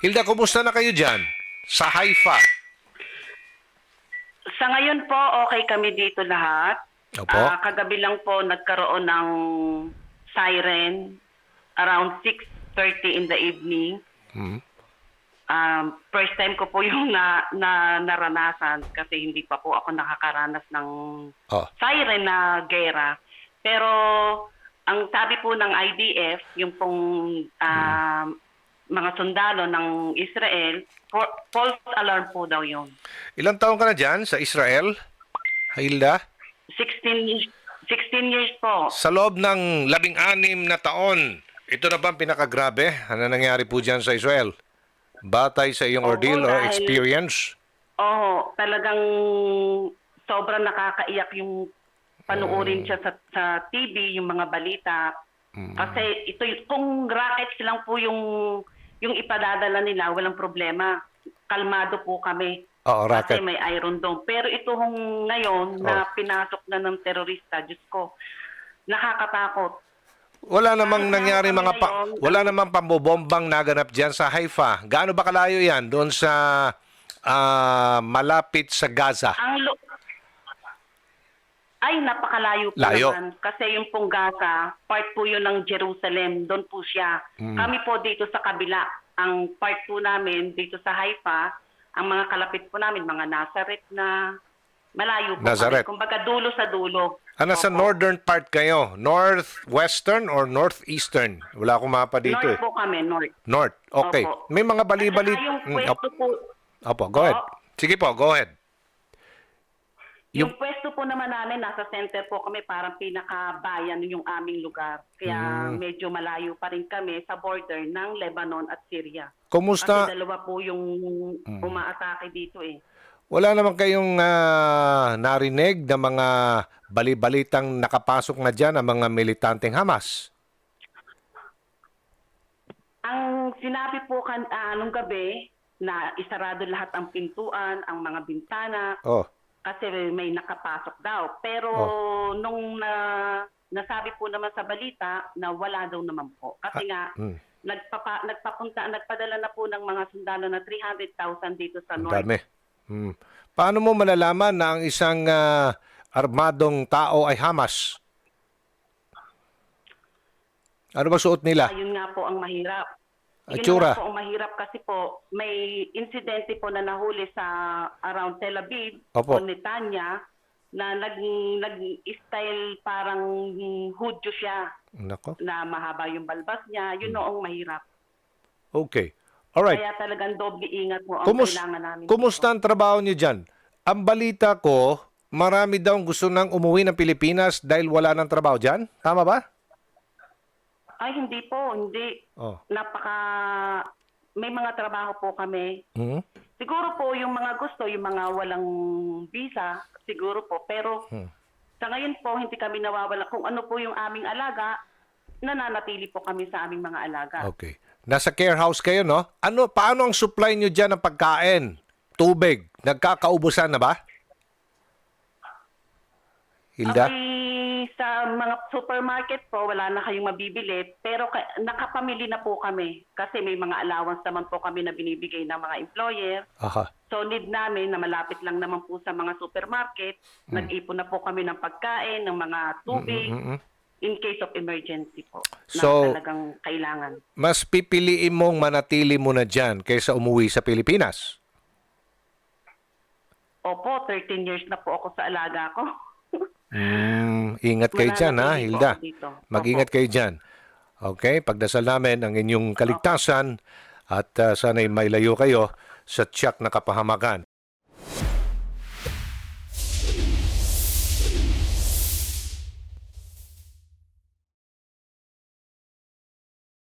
Hilda, kumusta na kayo dyan? Sa Haifa. Sa ngayon po, okay kami dito lahat. Opo. Ah, kagabi lang po nagkaroon ng siren around 6.30 in the evening. Hmm. Um, first time ko po yung na, na naranasan kasi hindi pa po ako nakakaranas ng Oh. siren na gera. Pero ang sabi po ng IDF, yung pong ah, mga sundalo ng Israel, false alarm po daw yun. Ilang taon ka na dyan sa Israel? Hilda? 16 years, 16 years po. Sa loob ng labing-anim na taon, ito na ba ang pinakagrabe? Ano nangyari po dyan sa Israel? Batay sa iyong Oo, ordeal or dahil- experience? Oo, talagang sobrang nakakaiyak yung panuorin siya sa, sa TV, yung mga balita. Kasi ito, y- kung rockets lang po yung, yung ipadadala nila, walang problema. Kalmado po kami. Oo, Kasi racket. may Iron Dome. Pero ito hong ngayon na Oh. pinasok na ng terorista, Diyos ko, nakakatakot. Wala namang Ang nangyari mga pa, wala namang pambobombang naganap diyan sa Haifa. Gaano ba kalayo 'yan doon sa ah, malapit sa Gaza? Ang ay, napakalayo po Layo. naman. Kasi yung pong Gaza, part po yun ng Jerusalem. Doon po siya. Mm. Kami po dito sa kabila. Ang part po namin dito sa Haifa, ang mga kalapit po namin, mga Nazareth na malayo po Nazareth. kami. Kumbaga dulo sa dulo. Ah, nasa Opo. northern part kayo? Northwestern or northeastern? Wala akong mapa dito North eh. po kami, North. North. Okay. Opo. May mga At bali-bali. saka yung Mm, pwesto opo. po, Opo, go ahead. Sige po, go ahead. Yung pwesto po naman namin, nasa center po kami, parang pinakabayan yung aming lugar. Kaya Hmm. medyo malayo pa rin kami sa border ng Lebanon at Syria. Kumusta? Kasi dalawa po yung umaatake dito eh. Wala naman kayong ah, narinig na mga bali-balitang nakapasok na dyan ang mga militanteng Hamas? Ang sinabi po kan ah, nung gabi na isarado lahat ang pintuan, ang mga bintana, Oh. Kasi may nakapasok daw. Pero Oh. nung na, nasabi po naman sa balita na wala daw naman po. Kasi nga, mm. nagpapa, nagpapunta, nagpadala na po ng mga sundalo na 300,000 dito sa North. dami. Hmm. Paano mo malalaman na ang isang ah, armadong tao ay Hamas? Ano ba suot nila? Ayun nga po ang mahirap. Yun Atsura. nga po ang mahirap kasi po may insidente po na nahuli sa around Tel Aviv Opo. o Netanya na nag nag-style parang Hudyo siya Nako. na mahaba yung balbas niya. Yun Hmm. noong mahirap. Okay. Alright. Kaya talagang doble ingat po ang Kumus kailangan namin. kumusta ang trabaho niyo dyan? Ang balita ko, marami daw gusto nang umuwi ng Pilipinas dahil wala ng trabaho dyan. Tama ba? Ay, hindi po. Hindi. Oh. Napaka... May mga trabaho po kami. Hmm? Siguro po yung mga gusto, yung mga walang visa, siguro po. Pero Hmm. sa ngayon po, hindi kami nawawala. Kung ano po yung aming alaga, nananatili po kami sa aming mga alaga. Okay. Nasa care house kayo, no? Ano, paano ang supply nyo dyan ng pagkain? Tubig? Nagkakaubusan na ba? Hilda? Ay, sa mga supermarket po, wala na kayong mabibili. Pero ka- nakapamili na po kami. Kasi may mga allowance naman po kami na binibigay ng mga employer. Aha. So need namin na malapit lang naman po sa mga supermarket. Nag-ipon na po kami ng pagkain, ng mga tubig. Mm-mm. In case of emergency po. So- na talagang kailangan. Mas pipiliin mong manatili mo na dyan kaysa umuwi sa Pilipinas. Opo, 13 years na po ako sa alaga ko. Mm, ingat kayo dyan, ha, Hilda? dito. Mag-ingat kayo dyan. Okay? Pagdasal namin ang inyong kaligtasan at uh, sana'y mailayo kayo sa tiyak na kapahamakan.